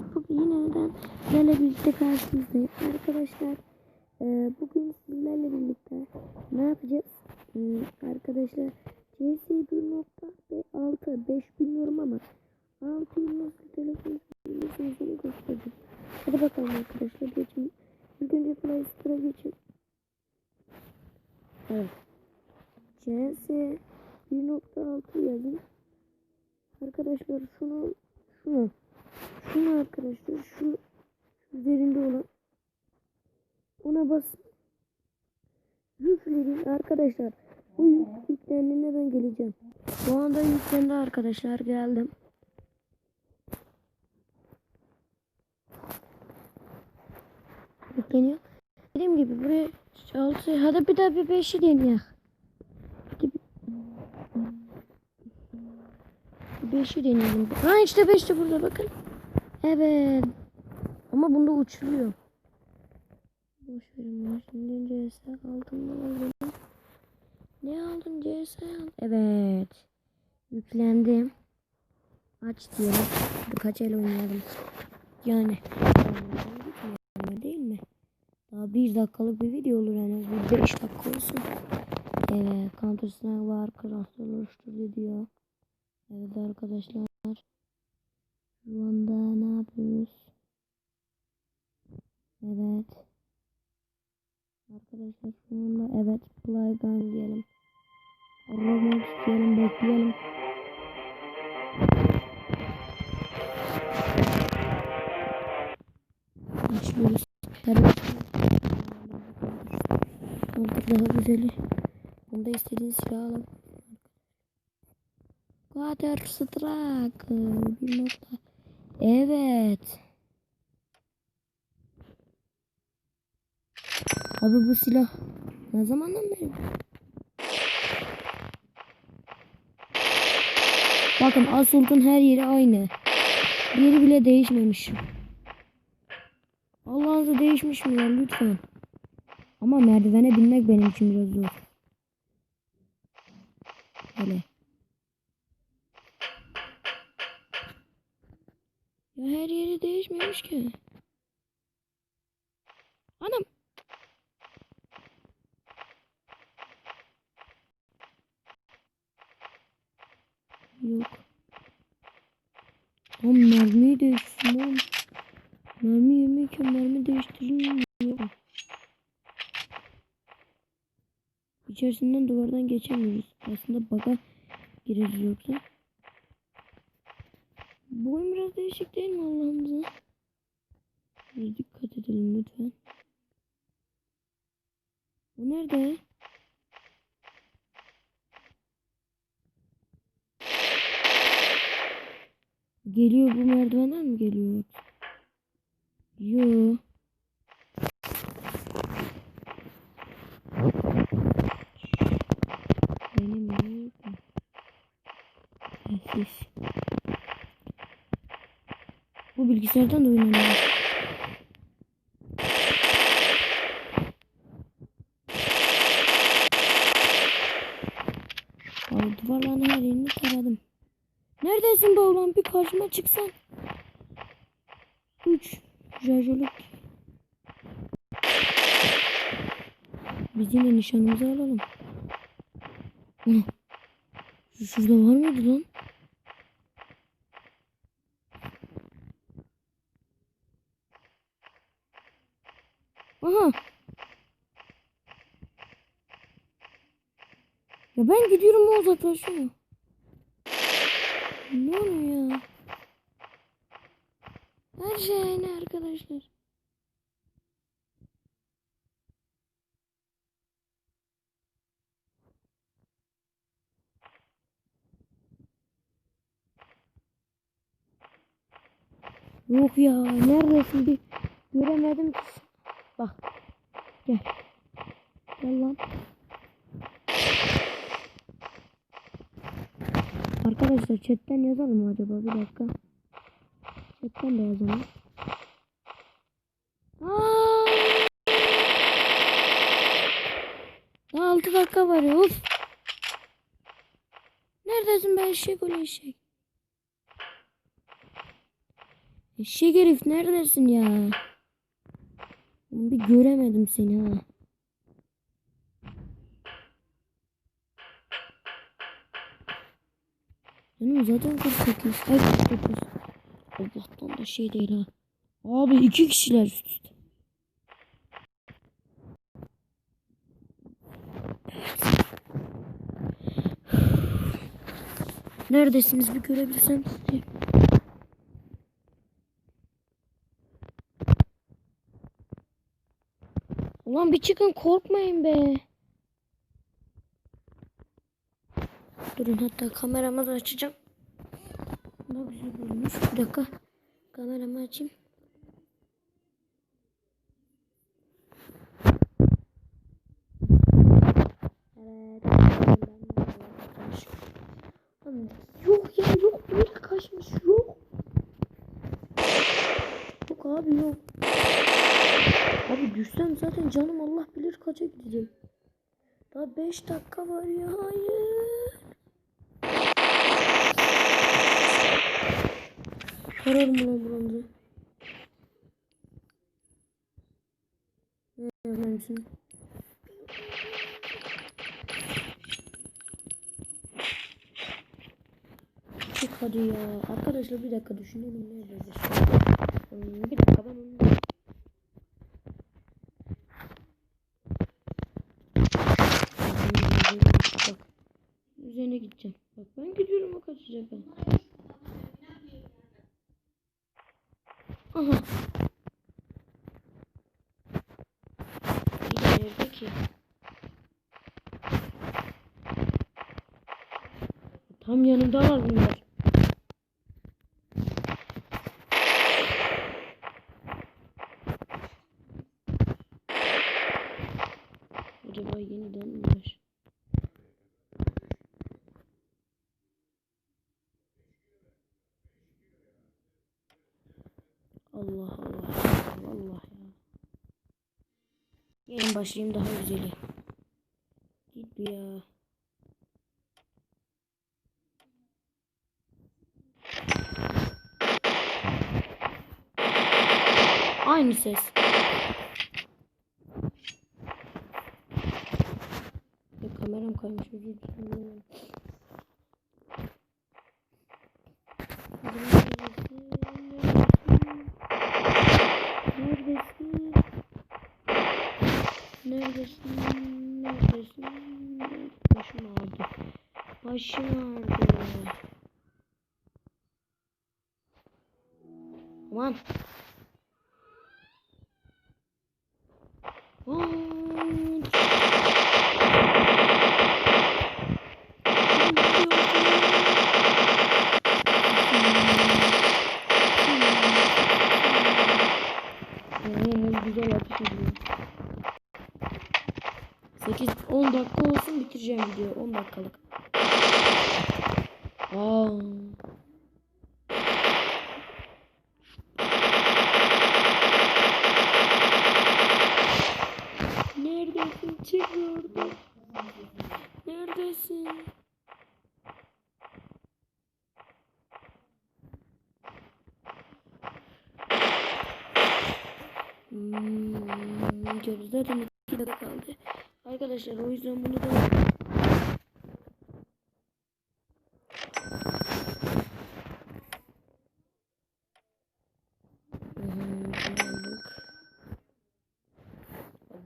Bugün yine neden sizlerle birlikte karşınızdayım. Arkadaşlar e, bugün sizlerle birlikte ne yapacağız? Hmm, arkadaşlar CS 1.6 5 bilmiyorum ama 6 yıl nasıl telefon seni gösterdim. Hadi bakalım arkadaşlar geçin. İlk önce Play Store'a geçin. Evet. CS 1.6 yazın. Arkadaşlar şunu şunu şunu arkadaşlar şu üzerinde olan ona basın. Yükleyin arkadaşlar. Bu yük yüklendiğinde ben geleceğim. Bu anda yüklendi arkadaşlar geldim. Yükleniyor. Dediğim gibi buraya 6 hadi bir daha bir 5'i deneyelim. Hadi bir 5'i deneyelim. Ha işte 5 de burada bakın. Evet. Ama bunda uçuruyor. Boş verin bunu. Şimdi CS aldım. Ne aldım? Ne aldın CS aldım. Evet. Yüklendim. Aç diyelim. Birkaç el. Yani. yani değil mi? Daha bir dakikalık bir video olur en az. Bir beş dakika olsun. Evet. Counter Strike var. Craft oluşturdu diyor. Evet arkadaşlar. Şu anda ne yapıyoruz? Evet. Arkadaşlar şu anda evet Playgun diyelim. Roblox diyelim bekleyelim. Evet. Counter daha güzeli. Bunda istediğiniz silahı alın. Counter Strike. Bir nokta. Evet. Abi bu silah ne zamandan beri? Bakın Assault'un her yeri aynı. Yeri bile değişmemiş. Allah'ınızı değişmiş mi ya lütfen. Ama merdivene binmek benim için biraz zor. Böyle. Ya her yeri değişmemiş ki. Anam. Yok. Lan mermiyi değiştirsin lan. Mermi yemeyken mermi değiştirilmiyor. İçerisinden duvardan geçemiyoruz. Aslında baga gireriz yoksa. Bu biraz değişik değil mi Allah'ımıza? Biraz dikkat edelim lütfen. Bu nerede? Geliyor bu merdivenden mi geliyor? Yo. Benim nerede? Telsiz. Bu bilgisayardan da oynanıyor. Abi duvarların her yerini taradım. Neredesin be ulan? Bir karşıma çıksan. 3. Şarjörlük. Biz yine nişanımızı alalım. Şurada var mıydı lan? Ya ben gidiyorum o uzaklaşıyor. Ne oluyor? Her şey aynı arkadaşlar. Yok ya neredesin bir göremedim ki. Bak gel. Gel lan. Arkadaşlar chatten yazalım acaba bir dakika. Chatten de yazalım. Aa! Daha 6 dakika var ya of. Neredesin be eşek öyle eşek. Eşek herif neredesin ya? Bir göremedim seni ha. Benim zaten 48. Ay 49. Allah'tan da şey değil ha. Abi iki kişiler üst üste. Neredesiniz bir görebilsem sizi. Ulan bir çıkın korkmayın be. Durun hatta kameramı da açacağım. Bak güzel olmuş. Bir dakika. Kameramı açayım. Evet. Yok ya yok. Böyle kaçmış yok. Yok abi yok. Abi düşsem zaten canım Allah bilir kaça gideceğim. Daha 5 dakika var ya hayır. Mı lan buramda? Ne yapayım Çık hadi ya. Arkadaşlar bir dakika düşünelim nerededir? Hmm, Bir dakika ben onu... Üzerine gideceğim. Bak ben gidiyorum o kaçacak ben. Aha. Bir de nerede ki? Tam yanımdalar bunlar. Acaba yeniden mi var? Allah Allah. Allah ya. Gelin başlayayım daha güzeli. Git ya. Aynı ses. Kameram kaymış özür dilerim. Neredesin? Neredesin? Neredesin? Başım ağrıdı. Başım ağrıdı. Aman. Güzel ateş ediyor. 8 10 dakika olsun bitireceğim video 10 dakikalık. Aa. Neredesin? Çık oradan. Neredesin? Hmm, diyoruz. Zaten 2 dakika kaldı. Arkadaşlar o yüzden bunu da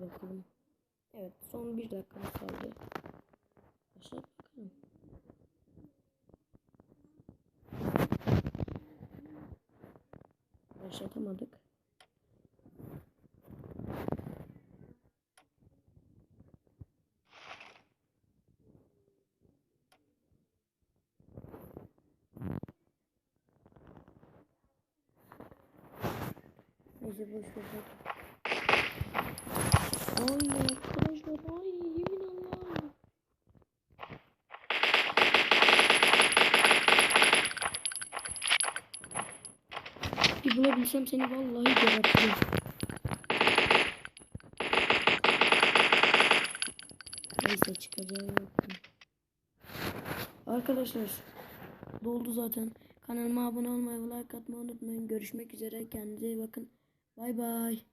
bakalım. Evet son bir dakikamız kaldı. Başlat bakalım. Başlatamadık. Neyse boş ver. Ay arkadaşlar ay yemin Allah. Bir bulabilsem seni vallahi gebertirim. Neyse çıkacağı. Arkadaşlar doldu zaten. Kanalıma abone olmayı ve like atmayı unutmayın. Görüşmek üzere. Kendinize iyi bakın. Bay bay.